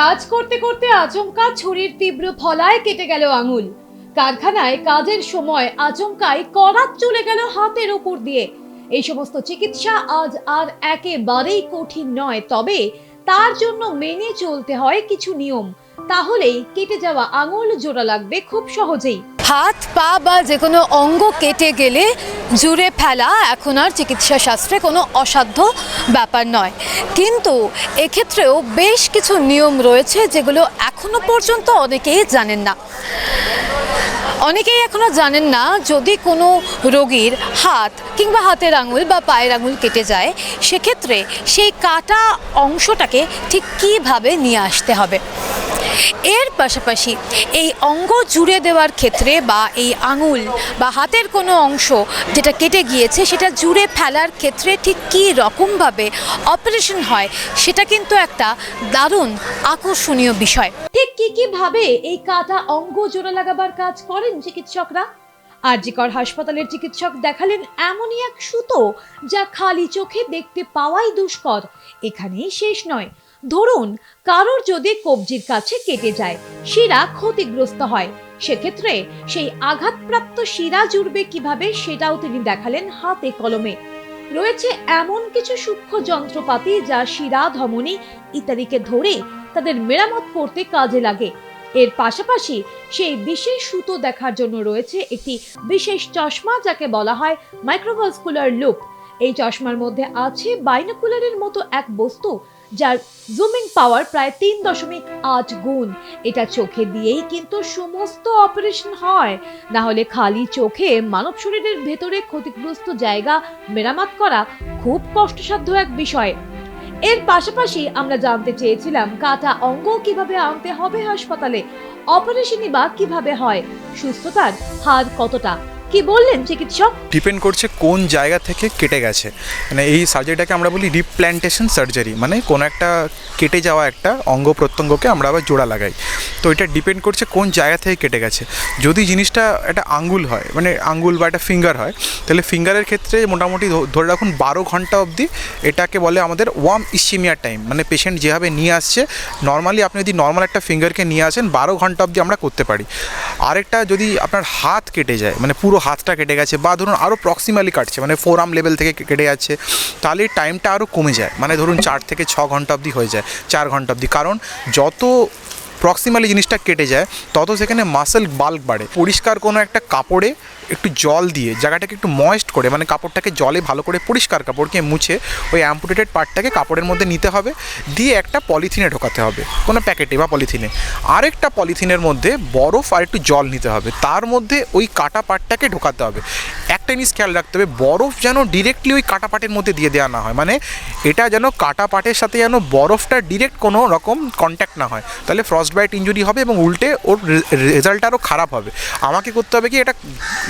কাজ করতে করতে আচমকা ছুরির তীব্র ফলায় কেটে গেল আঙুল। কারখানায় কাজের সময় আচমকায় করাত চলে গেল হাতের উপর দিয়ে। এই সমস্ত চিকিৎসা আজ আর একেবারেই কঠিন নয়, তবে তার জন্য মেনে চলতে হয় কিছু নিয়ম। তাহলেই কেটে যাওয়া আঙুল জোড়া লাগবে খুব সহজেই। হাত, পা বা যে কোনো অঙ্গ কেটে গেলে জুড়ে ফেলা এখন আর চিকিৎসা শাস্ত্রে কোনো অসাধ্য ব্যাপার নয়। কিন্তু এক্ষেত্রেও বেশ কিছু নিয়ম রয়েছে যেগুলো এখনও পর্যন্ত অনেকেই জানেন না। অনেকেই এখনও জানেন না যদি কোনো রোগীর হাত কিংবা হাতের আঙুল বা পায়ের আঙুল কেটে যায়, সেক্ষেত্রে সেই কাটা অংশটাকে ঠিক কীভাবে নিয়ে আসতে হবে? এর পাশাপাশি এই অঙ্গ জুড়ে দেওয়ার ক্ষেত্রে বা এই আঙুল বা হাতের কোনো অংশ যেটা কেটে গিয়েছে, সেটা জুড়ে ফেলার ক্ষেত্রে ঠিক কী রকমভাবে অপারেশন হয়, সেটা কিন্তু একটা দারুণ আকর্ষণীয় বিষয়। ঠিক কি কীভাবে এই কাটা অঙ্গ জোড়া লাগাবার কাজ করেন চিকিৎসকরা? আরজিকর হাসপাতালের চিকিৎসক দেখালেন এমনই এক সুতো যা খালি চোখে দেখতে পাওয়াই দুষ্কর। এখানেই শেষ নয়। ধরুন, কারোর যদি কবজির কাছে কেটে যায়, শিরা ক্ষতিগ্রস্ত হয়। সেক্ষেত্রে সেই আঘাতপ্রাপ্ত শিরা জুড়বে কীভাবে সেটাও তিনি দেখালেন হাতে কলমে। রয়েছে এমন কিছু সূক্ষ্ম যন্ত্রপাতি যা শিরা, ধমনী ইত্যাদিকে ধরে তাদের মেরামত করতে কাজে লাগে। এর পাশাপাশি সেই বিশেষ সুতো দেখার জন্য রয়েছে একটি বিশেষ চশমা যাকে বলা হয় মাইক্রোভাস্কুলার লুপ এই চশমার মধ্যে আছে বাইনোকুলারের মতো এক বস্তু যার জুমিং পাওয়ার প্রায় তিন দশমিক আট গুণ। এটা চোখে দিয়েই কিন্তু সমস্ত অপারেশন হয়। না হলে খালি চোখে মানব শরীরের ভেতরে ক্ষতিগ্রস্ত জায়গা মেরামত করা খুব কষ্টসাধ্য এক বিষয়। এর পাশাপাশি আমরা জানতে চেয়েছিলাম কাটা অঙ্গ কীভাবে আনতে হবে হাসপাতালে অপারেশনই বা কীভাবে হয়, সুস্থতার হার কতটা? কি বললেন চিকিৎসক? ডিপেন্ড করছে কোন জায়গা থেকে কেটে গেছে। মানে এই সার্জারিটাকে আমরা বলি রিপ্ল্যান্টেশন সার্জারি মানে কোনো একটা কেটে যাওয়া একটা অঙ্গ প্রত্যঙ্গকে আমরা আবার জোড়া লাগাই। তো এটা ডিপেন্ড করছে কোন জায়গা থেকে কেটে গেছে। যদি জিনিসটা একটা আঙ্গুল হয় মানে আঙ্গুল বা একটা ফিঙ্গার হয়, তাহলে ফিঙ্গারের ক্ষেত্রে মোটামুটি ধরে রাখুন বারো ঘণ্টা অবধি এটাকে বলে আমাদের ওয়ার্ম ইসিমিয়ার টাইম মানে পেশেন্ট যেভাবে নিয়ে আসছে, নর্মালি আপনি যদি নর্মাল একটা ফিঙ্গারকে নিয়ে আসেন, বারো ঘণ্টা অবধি আমরা করতে পারি। আরেকটা যদি আপনার হাত কেটে যায় মানে পুরো হাতটা কেটে গেছে বা ধরুন আরও প্রক্সিমালি কাটছে মানে ফোর আর্ম লেভেল থেকে কেটে যাচ্ছে, তাহলে টাইমটা আরও কমে যায়। মানে ধরুন চার থেকে ছ ঘণ্টা অবধি হয়ে যায়, চার ঘণ্টা অবধি। কারণ যত প্রক্সিমালি জিনিসটা কেটে যায়, তত সেখানে মাসেল বাল্ক বাড়ে। পরিষ্কার কোনো একটা কাপড়ে একটু জল দিয়ে জায়গাটাকে একটু ময়েস্ট করে মানে কাপড়টাকে জলে ভালো করে পরিষ্কার কাপড়কে মুছে ওই অ্যাম্পুটেটেড পার্টটাকে কাপড়ের মধ্যে নিতে হবে, দিয়ে একটা পলিথিনে ঢোকাতে হবে, কোনো প্যাকেটে বা পলিথিনে আরেকটা পলিথিনের মধ্যে বরফ আর একটু জল নিতে হবে, তার মধ্যে ওই কাটা পাটটাকে ঢোকাতে হবে। একটা জিনিস খেয়াল রাখতে হবে, বরফ যেন ডিরেক্টলি ওই কাটা পাটের মধ্যে দিয়ে দেওয়া না হয় মানে এটা যেন কাটা পাটের সাথে যেন বরফটা ডিরেক্ট কোনো রকম কন্ট্যাক্ট না হয়, তাহলে ফ্রস্ট বাইট ইঞ্জুরি হবে এবং উল্টে ওর রেজাল্ট আরও খারাপ হবে। আমাকে করতে হবে কি, এটা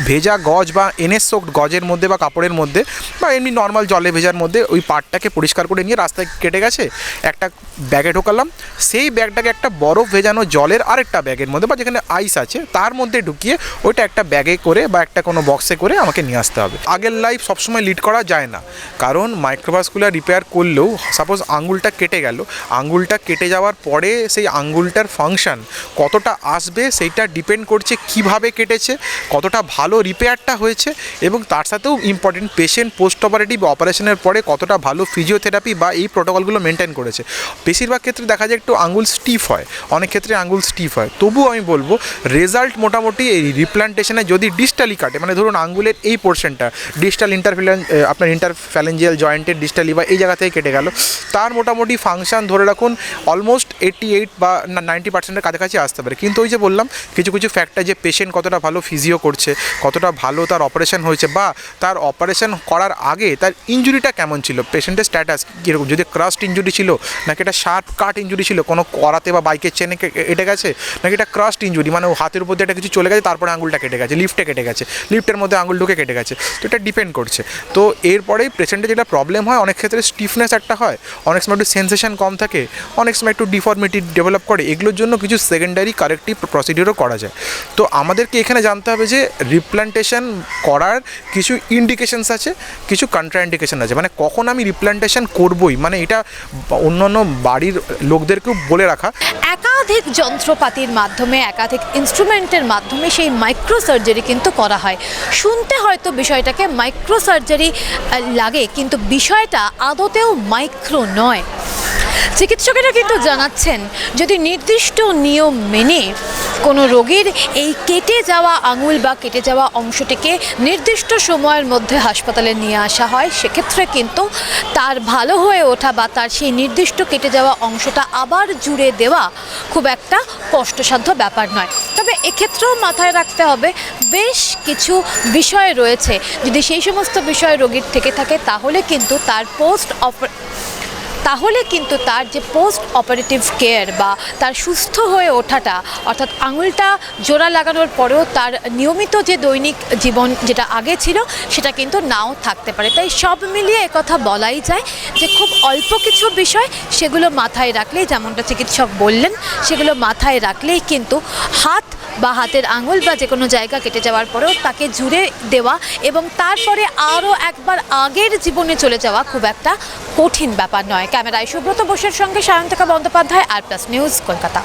ভেজা গজ বা এনএস সোকড গজের মধ্যে বা কাপড়ের মধ্যে বা এমনি নর্মাল জলে ভেজার মধ্যে ওই পাটটাকে পরিষ্কার করে নিয়ে রাস্তায় কেটে গেছে, একটা ব্যাগে ঢোকালাম। সেই ব্যাগটাকে একটা বরফ ভেজানো জলের আরেকটা ব্যাগের মধ্যে বা যেখানে আইস আছে, তার মধ্যে ঢুকিয়ে ওইটা একটা ব্যাগে করে বা একটা কোনো বক্সে করে আমাকে নিয়ে আসতে হবে। আগের লাইফ সবসময় লিড করা যায় না, কারণ মাইক্রোভাস্কুলার রিপেয়ার করলেও সাপোজ আঙ্গুলটা কেটে গেল আঙ্গুলটা কেটে যাওয়ার পরে সেই আঙ্গুলটার ফাংশন কতটা আসবে, সেইটা ডিপেন্ড করছে কীভাবে কেটেছে, কতটা ভালো রিপেয়ারটা হয়েছে এবং তার সাথেও ইম্পর্টেন্ট পেশেন্ট পোস্ট অপারেটিভ অপারেশনের পরে কতটা ভালো ফিজিওথেরাপি বা এই প্রোটোকলগুলো মেনটেন করেছে। বেশিরভাগ ক্ষেত্রে দেখা যায় একটু আঙ্গুল স্টিফ হয়, অনেক ক্ষেত্রে আঙ্গুল স্টিফ হয়। তবুও আমি বলব রেজাল্ট মোটামুটি এই রিপ্লান্টেশনে যদি ডিস্টালি কাটে মানে ধরুন আঙ্গুলের এই পোর্শনটা ডিস্টাল ইন্টারফিলেন আপনার ইন্টারফ্যালেঞ্জিয়াল জয়েন্টের ডিস্টালি বা এই জায়গা থেকে কেটে গেল, তার মোটামুটি ফাংশন ধরে রাখুন অলমোস্ট এইটটি এইট বা নাইনটি পার্সেন্টের কাছাকাছি আসতে পারে। কিন্তু ওই যে বললাম, কিছু কিছু ফ্যাক্টর যে পেশেন্ট কতটা ভালো ফিজিও করছে, কতটা ভালো তার অপারেশন হয়েছে বা তার অপারেশন করার আগে তার ইঞ্জুরিটা কেমন ছিল পেশেন্টের স্ট্যাটাস কীরকম? যদি ক্রাস্ট ইঞ্জুরি ছিল, নাকি এটা শার্প কাট ইঞ্জুরি ছিল, কোনো করাতে বা বাইকের চেনে এটে গেছে, নাকি এটা ক্রাস্ট ইঞ্জুরি মানে হাতের উপর দিয়ে একটা কিছু চলে গেছে, তারপরে আঙুলটা কেটে গেছে লিফটে কেটে গেছে লিফটের মধ্যে আঙুল ঢুকে কেটে গেছে। তো এটা ডিপেন্ড করছে। তো এরপরেই পেশেন্টের যেটা প্রবলেম হয়, অনেক ক্ষেত্রে স্টিফনেস একটা হয়, অনেক সময় একটু সেন্সেশন কম থাকে, অনেক সময় একটু ডিফর্ম ডিফর্মিটি ডেভেলপ করে, এগুলোর জন্য কিছু সেকেন্ডারি কারেক্টিভ প্রসিডিউরও করা যায়। তো আমাদেরকে এখানে জানতে হবে যে রিপ্লান্টেশন করার কিছু ইন্ডিকেশনস আছে, কিছু কন্ট্রা ইন্ডিকেশন আছে। মানে কখন আমি রিপ্লান্টেশন করবই? মানে এটা অন্যান্য বাড়ির লোকদেরকেও বলে রাখা। একাধিক যন্ত্রপাতির মাধ্যমে, একাধিক ইনস্ট্রুমেন্টের মাধ্যমে সেই মাইক্রো সার্জারি কিন্তু করা হয়। শুনতে হয়তো বিষয়টাকে মাইক্রো সার্জারি লাগে, কিন্তু বিষয়টা আদতেও মাইক্রো নয়। চিকিৎসকেরা কিন্তু জানাচ্ছেন, যদি নির্দিষ্ট নিয়ম মেনে কোনো রোগীর এই কেটে যাওয়া আঙুল বা কেটে যাওয়া অংশটিকে নির্দিষ্ট সময়ের মধ্যে হাসপাতালে নিয়ে আসা হয়, সেক্ষেত্রে কিন্তু তার ভালো হয়ে ওঠা বা তার সেই নির্দিষ্ট কেটে যাওয়া অংশটা আবার জুড়ে দেওয়া খুব একটা কষ্টসাধ্য ব্যাপার নয়। তবে এক্ষেত্রেও মাথায় রাখতে হবে, বেশ কিছু বিষয় রয়েছে। যদি সেই সমস্ত বিষয় রোগীর থেকে থাকে, তাহলে কিন্তু তার পোস্ট তাহলে কিন্তু তার যে পোস্ট অপারেটিভ কেয়ার বা তার সুস্থ হয়ে ওঠাটা, অর্থাৎ আঙুলটা জোড়া লাগানোর পরেও তার নিয়মিত যে দৈনিক জীবন যেটা আগে ছিল, সেটা কিন্তু নাও থাকতে পারে। তাই সব মিলিয়ে একথা বলাই যায় যে খুব অল্প কিছু বিষয় সেগুলো মাথায় রাখলেই, যেমনটা চিকিৎসক বললেন, সেগুলো মাথায় রাখলেই কিন্তু হাত বা হাতের আঙুল বা যে কোনো জায়গা কেটে যাওয়ার পরেও তাকে জুড়ে দেওয়া এবং তারপরে আরও একবার আগের জীবনে চলে যাওয়া খুব একটা কঠিন ব্যাপার নয়। ক্যামেরায় সুব্রত বোসের সঙ্গে Sayantika Bandyopadhyay, R Plus News, Kolkata.